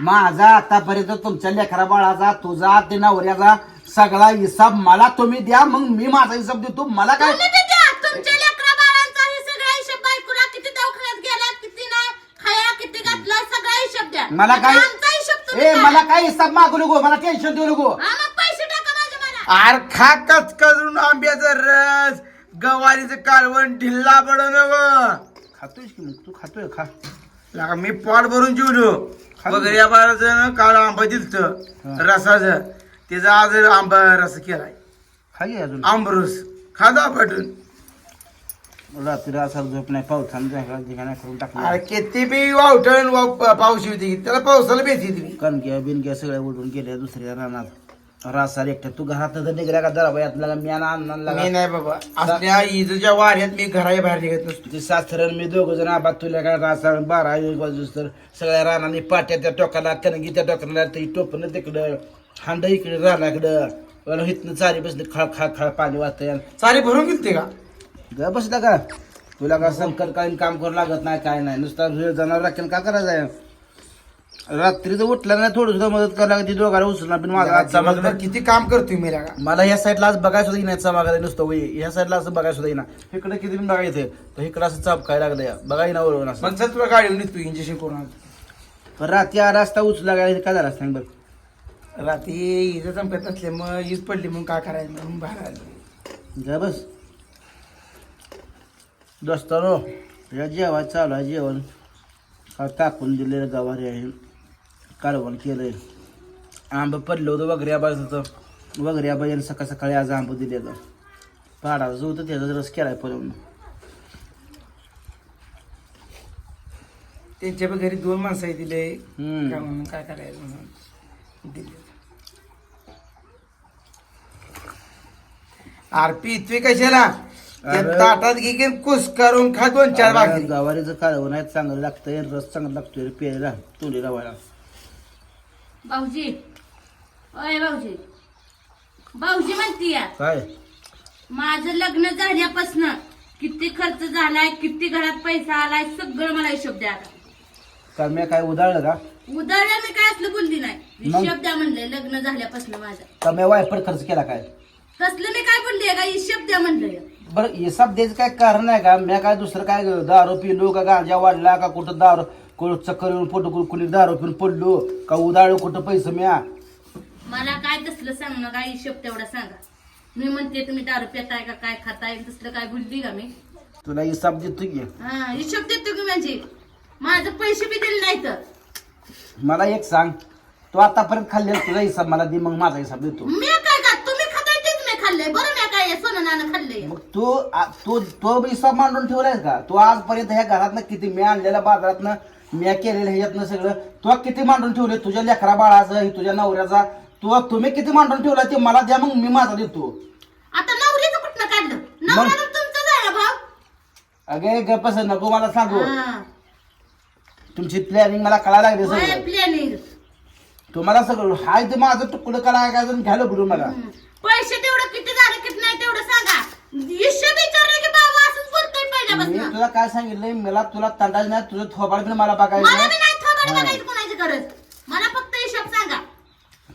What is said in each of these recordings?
माझा आतापर्यंत तुमच्या लेकरा बाळाचा तुझा ते नवऱ्याचा सगळा हिसाब मला तुम्ही द्या. मग मी माझा हिसाब देतो. मला काय? तुम्ही बी द्या. तुमच्या लेकरा बाळांचा हे सगळा हिशोब बायकोला किती दवाखान्यात गेला किती नाही खाया किती घातला सगळा हिशोब द्या. मला काय? आमचा हिशोब तुम्ही ए द्या. मला काय हिसाब मागू नको? मला टेन्शन देऊ नको. हा, मग पैसे टाका माझ्या मला. आर खा कचकरून आंब्याचा रस गवारीचं कालवण ढिल्ला पडवलं खातोय की मग? तू खातोय खा लागा मी पोट भरून जेवलो. वगैरे या बाळाचं काल आंबा दिलत रसाचं. त्याचा आज आंबा रस केलाय. अजून? आंबरस. खादा पटून. रात्री असा झोप नाही पावसानं जंगलात ठिकाणी करून अरे टाकलं किती बी वावटण वाव- पाऊस होती त्याला पावसाला तुम्ही कणक्या बिनक्या सगळ्या उडून गेल्या दुसऱ्या रानात. रासार एकट्या तू घरात तर निघल्या का बाई आपल्याला म्यान आणणार मी लागा. नाही बाबा. असल्या इजच्या वाऱ्यात मी घराच्या बाहेर निघत नसतो. ते सासरण मी दोघ जण आबाद तुला काय रासा बारा एक वाजूस तर सगळ्या रानाने पाट्या त्या टोकाला कणगी त्या टोकाला ते टोपण तिकडं हांड इकडे रानाकडं. मला हिथनं चारी बसले खळ खळ खळ पाणी वाहतंय. चारी भरून गेलते का? ग बसला का तुला का संकटकालीन काम करू लागत नाही काय नाही. नुसता जनावर राखेल का करायचं आहे? रात्रीचं उठलं नाही थोडं सुद्धा मदत करायला लागते दोघाला उचलणार पण माझा किती काम करतोय मी लागा मला या साईडला आज बघायला सुद्धा येणार चमकायला नुसतं वय. ह्या साईडला असं बघायला सुद्धा येणार इकडे किती पण बघायचं तर इकडं असं चमकायला लागलं या बघा येणार बरोबर असं. मग चल तुला गाडी नेतो इंजेक्शन करून आणतो. पण रात्री आ रस्ता उचला गेला काय झाला सांग बघ रात्री इथं चमकत नसले मग ईज पडली मग काय करायचं? म्हणून बाहेर आलो. जा बस. दोस्तानो या जेवण चालू आहे जेवण. का टाकून दिलेलं गवारी आहे. कालवण केलंय. आंब पडलं होतं वगैरे आबाचं वगैरे आबाईने सकाळ सकाळी आज आंब दिलेलं पाडाचा जो होतं त्याचा रस केलाय पळवून. त्यांच्या घरी दोन माणसं दिले. काय म्हणून काय करायचं म्हणून. दिले आरपी इतवी कशाला. ताटात घे कुस करून खा दोन चार भाकरी गवारीचं कालवण आहे चांगलं लागतंय रस चांगला लागतोय प्यायला तोंडी लावायला. भाऊजी. ओय भाऊजी. भाऊजी म्हणती या. काय? माझं लग्न झाल्यापासून किती खर्च झालाय किती घरात पैसा आलाय सगळं मला हिशोब द्या आता. का मी काय उदाळलं का? उदाहरण मी काय असलं बोलली नाही. मग? हिशोब द्या म्हणले लग्न झाल्यापासून माझं. का मी वायपर खर्च केला काय? तसलं मी काय बोलली का? हिशोब द्या म्हणलं बरं हिसाब द्यायचं काय कारण आहे का? मी काय दुसरं काय दारू पिलो का गांजा वाढला का कुठं दारू? कुठं चक्कर येऊन पोट कुणी दारू पिऊन पडलो का उदाळलो कुठं पैसे म्या? मला काय तसलं सांग ना काय हिशोब तेवढा सांगा. मी म्हणते तुम्ही दारू पिताय का काय खाताय तसलं काय बोलली का मी? तुला हिसाब देतो की. हा हिशोब देतो की म्हणजे? माझं पैसे बी दिले नाही तर मला एक सांग. तू आतापर्यंत खाल्ले तुझा हिसाब मला दे मग माझा हिसाब देतो. मी काय का तुम्ही खाताय तेच मी खाल्लंय बरं? मग तू आ- तू तो मांडून ठेवलायस का? तू आजपर्यंत ह्या घरातनं किती मी आणलेल्या बाजारातनं मी केलेलं ह्याच्यातनं सगळं तू किती मांडून ठेवले तुझ्या लेकरा बाळाचं हे तुझ्या नवऱ्याचा तू तुम्ही किती मांडून ठेवला ते मला द्या मग मी माझा देतो. आता नवरीचं कुठनं काढलं? नवऱ्यानं तुमचं झालं भाऊ? अगे गप्पस नको मला सांगू. हा. तुमची प्लॅनिंग मला कळायला लागली सगळं. प्लॅनिंग तुम्हाला सगळं हाय ते माझं तुकडं कला काय घ्यायला बुडून मला. पैसे तेवढं किती झालं किती नाही तेवढं सांगा हिशोब विचारलं की बाबा असंच बोलतोय मी तुला काय सांगितलंय? मला तुला तंडाच नाही तुझं थोबाड पण मला बघायचं मला बी नाही. नाही थोबाड हा. बघायची कोणाची गरज. मला फक्त हिशोब सांगा.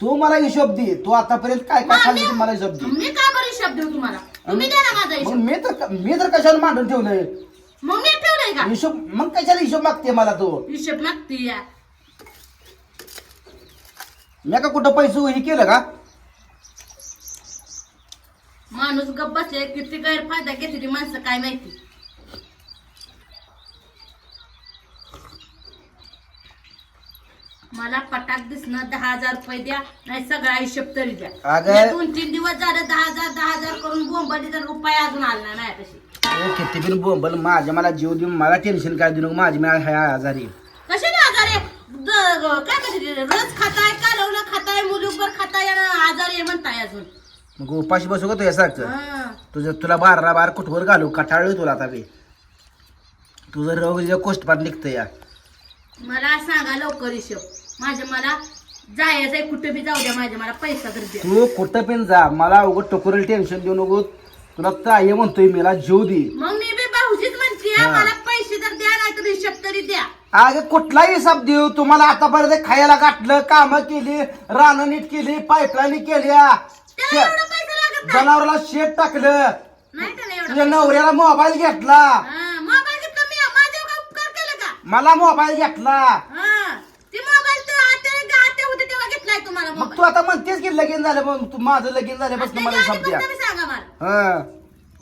तू मला हिशोब दे. तू आतापर्यंत काय काय खाल्ली ते मला हिशोब दे. मी का बरं हिशोब देऊ तुम्हाला? तुम्ही द्या ना माझा मग हिशोब. मी तर मी तर कशाला मांडून ठेवलंय? मग मी ठेवलंय का? हिशोब मग कशाला हिशोब मागते मला तू? हिशोब लागते या. मी का कुठं पैसे हे केलं का? माणूस गप्प बसले किती गैरफायदा घेते ती माणसं काय माहिती? मला पटाक दिसणं दहा हजार रुपये द्या नाही सगळा हिशोब तरी द्या. अगं- दोन तीन दिवस झालं दहा हजार दहा हजार करून बोंबली तर रुपये अजून आला नाही अरे किती बिन बोंबल माझ्या मला जीव देऊन मला टेन्शन काय देऊ नको माझी मी आहे आजारी ना आजार आहे? द- काय म्हणते रोज खाताय कालवलं खाताय मुलूकभर खाताय आणि आजार आहे म्हणताय अजून. मग उपाशी बसू का तुझ्यासारखं हा. तुझं तुला बारा बार कुठवर घालू? कटाळलोय तुला आता बी. तुझं रोग कोष्टपात निघतं या. मला सांगा लवकर हिशोब. माझ्या मला जायचंय कुठे बी जाऊ द्या माझ्या मला पैसा तर द्या. तू कुठं पण जा. मला उगत टोकरेल टेन्शन देऊ नको. तुला ताय म्हणतोय मला जीव दे. मग मी बी भाऊजीच म्हणते हा. मला पैसे तर द्या नाही तर हिशोब तरी द्या. अगे कुठलाही हिसाब देऊ. तुम्हाला आतापर्यंत खायला गाठलं कामं केली रानं नीट केली पाईपलाईन केल्या. त्याला एवढं पैसे लागत नाही. जनावराला शेत टाकलं. नाही का नाही एवढं तुझ्या नवऱ्याला मोबाईल घेतला. हा, मोबाईल घेतला मी. माझ्यावर काय उपकार केला का? मला मोबाईल घेतला. हा ती मोबाईल तर आत्या आत्या होते तेव्हा घेतलाय तुम्हाला मग मोबाईल. तू आता म्हणतेस की लगीन झालं मग तू माझं लगीन झाल्यापासून मला त्याच्या हिसाब द्या. आधीपासून तुम्ही सांगा मला. हा.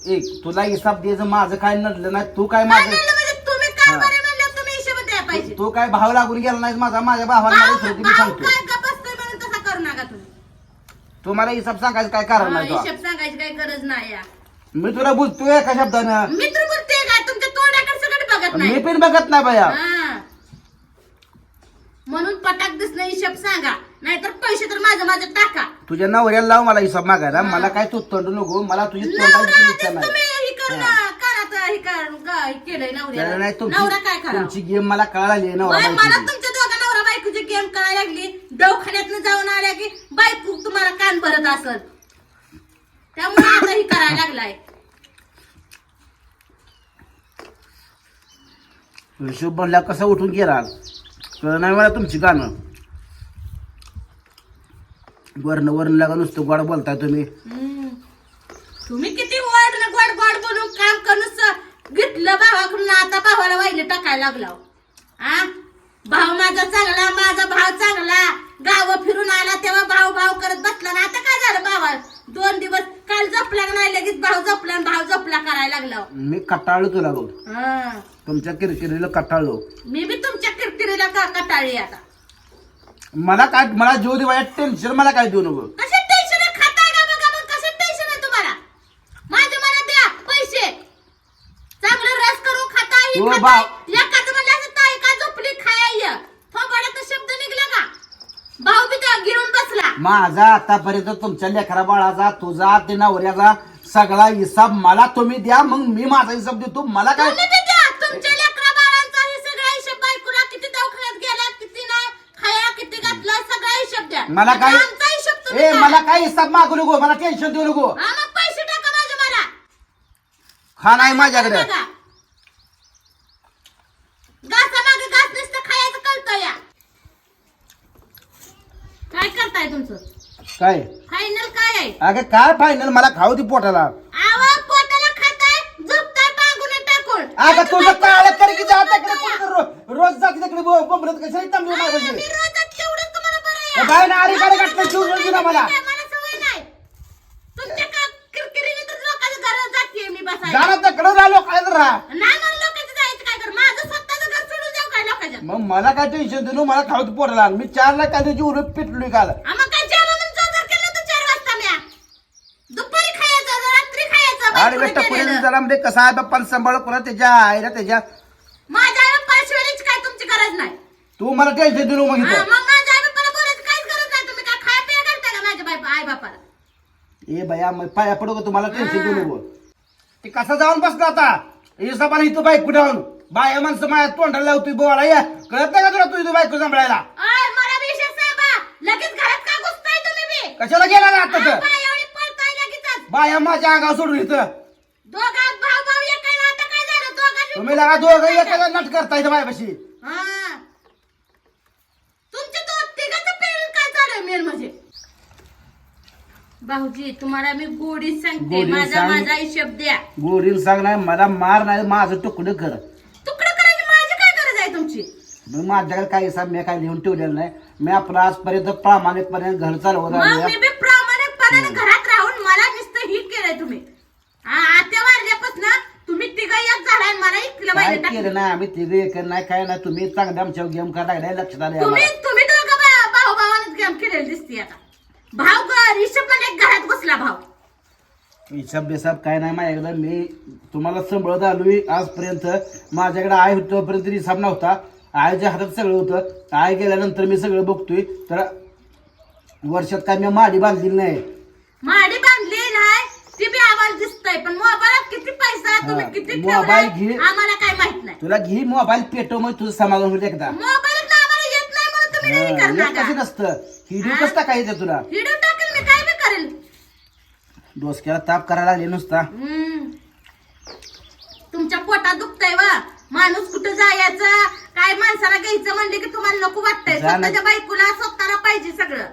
एक तुला हिसाब द्यायचं माझं काय नडलं नाही तू काय काय माझं म्हणजे तुम्ही कारभारी म्हणल्यावर तुम्ही हिशोब द्यायला पाहिजे. तू काय भाव लागून गेला नाही माझा माझ्या भावाला भाऊ मला मी भाऊ सांगतो काय का बसतोय म्हणून तसा करू नका तुम्ही तुम्हाला हिसाब सांगायचं काय कारण नाही तुला. हिशोब सांगायची काही गरज नाही या. मी तुला बोलतोय एका शब्दानं. मी तर बोलते काय तुमच्या तोंडाकडे सगळं बघत मी नाही पण बघत नाही बाया. हा. म्हणून पटाक दिसणं हिशोब सांगा. नाहीतर पैसे तर माझं माझं टाका. तुझ्या नवऱ्याला लाव मला हिसाब मागायला. मला काय तू तोंड नको. मला तुझी नवरा तोंडाची इच्छा आधीच नाही. हे करून कानात हे करून ग- हे केलंय नवऱ्याला? नाही नवरा काय तुमची करा तुमची गेम मला कळाली नवरा मला. तुमच्या दोघा नवरा बायकोची गेम कळायला लागली. दवाखान्यातनं जाऊन आल्या की बायको तुम्हाला कान भरत असत त्यामुळे आता ही करायला लागलाय. हिशोब बनल्या कसं उठून गेला कळ नाही मला तुमची गाणं. वर्ण वर्ण लागा नुसतं गोड बोलताय तुम्ही. हम्म. तुम्ही किती ना गोड गोड बोलून काम करून घेतलं भावाकडून आता भावाला वाहिले टाकायला लागला आ? भाव माझा चांगला माझा भाव चांगला. गाव फिरून आला तेव्हा भाव भाव करत बसला. ना आता काय झालं भावा? दोन दिवस काल जपला नाही? लगेच भाव जपला आणि भाव जपला करायला लागला. मी कटाळलो तुला बघ. हा. तुमच्या किरकिरीला कटाळलो. मी बी तुमच्या किरकिरीला का कटाळी आता? मला काय मला जीव दे बाया टेन्शन मला काय देऊ नको? कसे टेन्शन आहे? खाताय का बघा मग कसं टेन्शन आहे तुम्हाला? माझे मला द्या पैसे. चांगलं रस करून खाता ही हो, खाताय म्हणजे असं ताई का झोपली खाया थोबाड्यात शब्द निघला का भाऊ बी त्या घेऊन बसला माझा आतापर्यंत तुमच्या लेकरा बाळाचा तुझा ते नवऱ्याचा सगळा हिसाब मला तुम्ही द्या. मग मी माझा हिसाब देतो. मला काय? तुम्ही बी द्या तुमच्या लेकरा बाळांचा हे सगळा हिशोब बायकोला किती दवाखान्यात गेला किती नाही? खाया किती घातला सगळा हिशोब द्या. मला काय? आमचा हिशोब तुम्ही ए द्या. मला काय हिसाब मागू नको? मला टेन्शन देऊ नको. हा मग पैसे टाका माझे मला. खा नाही माझ्याकडे. घासा मागे घास नुसतं खायचं कळतं या काय करताय तुमचं काय? फायनल काय आहे? अगं काय फायनल मला खाऊ ती पोटाला. आवा पोटाला खाताय? झोपताय पांगुने टाकून अगं तुझं काळ कर की जा तिकडे कुठं? रो- रोज जाते तिकडे बो- बोंबलत कशाही थांबली नाही आ, पाहिजे मी रोजच तेवढंच तुम्हाला बरं आहे. ए, बाई ना, घातलं, मला. काय मला सवय नाही. तुमच्या का किरकिरीने तर लोकांच्या घरात जाते मी बसायला. जाणार तिकडे राहिलो काय तर राहा. नाही मला लोकांचं जायचं काय कर? माझं स्वतःचं घर सोडून जाऊ काय लोकांच्या मग मला काय टेन्शन नको, मला खाऊ ती पोटाला. मी चारला काय त्याची उलट पिटली काल काय जेवण म्हणून जोर केलं तर चार वाजता म्या दुपारी खायचं रात्री बायकोने बेटा पुढे. जरा म्हणजे कसा आहे बाप्पा सांभाळ कोणा त्याच्या आईला त्याच्या. माझ्या शिवायची काय तुमची गरज नाही? तू मला टेन्शन देऊ नको मग हा, इथं मग माझ्या आई बाप्पाला बोलायची काहीच गरज नाही. तुम्ही काय खाया पिया घालता का माझ्या बाय आई बापाला? ए बया मग पाया पडू का तुम्हाला टेन्शन देऊ नको? ते कसा जाऊन बसला आता? हिसाबाला इथं बायको जाऊन बाया माणसं माझ्या तोंडाला लावतोय बोला या. कळत नाही का तुला तू इथं बायको सांभाळायला? आय मला लगेच घरात का घुसताय तुम्ही बी? कशाला गेला ना आता तर बाय एवढी पळताय लगेचच बाया माझ्या अंगावर सोडून इथं. दोघा भाऊ भाऊ एकाला आता काय झालं? दोघांनी तुम्ही लगा दोघं एकाला नट करता इथं बायापाशी. हा. तुमच्या दोन तिघांचं पेरण काय झालं मेन म्हणजे? भाऊजी तुम्हाला मी गोडी सांगते. गोडीत माझा सांग. माझा हिशोब द्या. गोरीन सांग नाही मला मार नाही माझं तुकडं कर. तुकडं करायची माझी काय गरज आहे तुमची? मग माझ्याकडे काही हिसाब मी काय लिहून ठेवलेलं नाही. मी आपलं आजपर्यंत प्रामाणिकपणे घर चालवत मग मी आलोय. बी प्रामाणिकपणाने घरात राहून मला नुसतं हिट केलंय तुम्ही? हा, आत्या वारल्यापासून तुम्ही तिघ एक झालाय मला इकलं काय पाहिजे केलं नाही आम्ही तिघे एक नाही काय नाही. तुम्ही चांगले आमच्या गेम लागलाय लक्षात आले तुम्ही आम्हाला. तुम्ही दोघं भा- भाऊ भावानेच गेम दिसते आता. ग रिषभ घरात घुसला भाऊ. हिसाब बिसाब काय नाही माझ्याकडे. मी तुम्हाला सांभाळत आलोय आजपर्यंत. माझ्याकडे आय होतो तोपर्यंत हिसाब नव्हता. आईच्या हातात सगळं होतं. आय गेल्यानंतर मी सगळं बघतोय. तर वर्षात काय मी माडी बांधलेली नाही. माडी दिसतंय पण मोबाईलात किती पैसा तुम्ही किती मोबाईल ठेवलाय घे. आम्हाला काय माहीत नाही. तुला घे मोबाईल पेटव मग तुझं समाधान होईल एकदा. मोबाईलात आम्हाला येत नाही म्हणून तुम्ही नाही हा, करणार कसं नसतं. हिडिओ हा? कसं टाकायचं तुला? व्हिडिओ टाकेल मी काय बी करेल. डोसक्याला ताप करायला लागले नुसता. हम्म. तुमच्या पोटात दुखतंय वा. माणूस कुठं जायचं? काय माणसाला घ्यायचं म्हणले की तुम्हाला नको वाटतंय. जा ना. स्वतःच्या बायकोला स्वतःला पाहिजे सगळं.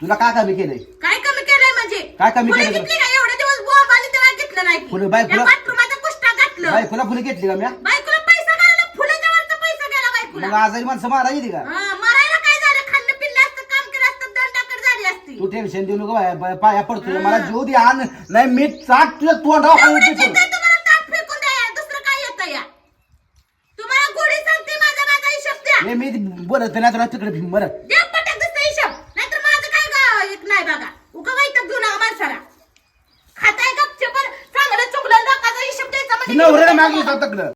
तुला काय कमी केलंय? काय कमी केलंय म्हणजे? काय कमी केलं? घेतली का एवढे दिवस बॉम्ब आली तेव्हा घेतलं नाही. फुलं बाय- फुलं- बाथरूमाचा कुष्टा घातलं. बायकोला फुले घेतली का म्या? बायकोला पैसा घालायला फुलाच्या वरचा पैसा गेला मग बायकोला आजारी माणसं मारायची का? हा, मरायला काय झालं? खाल्लं पिल्लं असतं काम केलं असतं दंडाकड झाली असती. तू टेन्शन देऊ नको बाया- बाया- पाया पडतोय. मला जीव दे आण नाही मी चाट तुझ्या तोंडावर तुम्हाला ताट फेकून द्या दुसरं काय येतं या? तुम्हाला गोडी सांगते माझा माझा हिशोब द्या मी बोलत नाही तुला तिकडे भीम बरं पटक दुसरा हिशोब नाहीतर माझं काय गाव एक नाही बघा उगा वाईटक घेऊ नका माणसाला खाताय गपचे पण चांगलं चुकलं लोकांचा हिशोब द्यायचा म्हणजे नवऱ्याला मागली होता तकडं.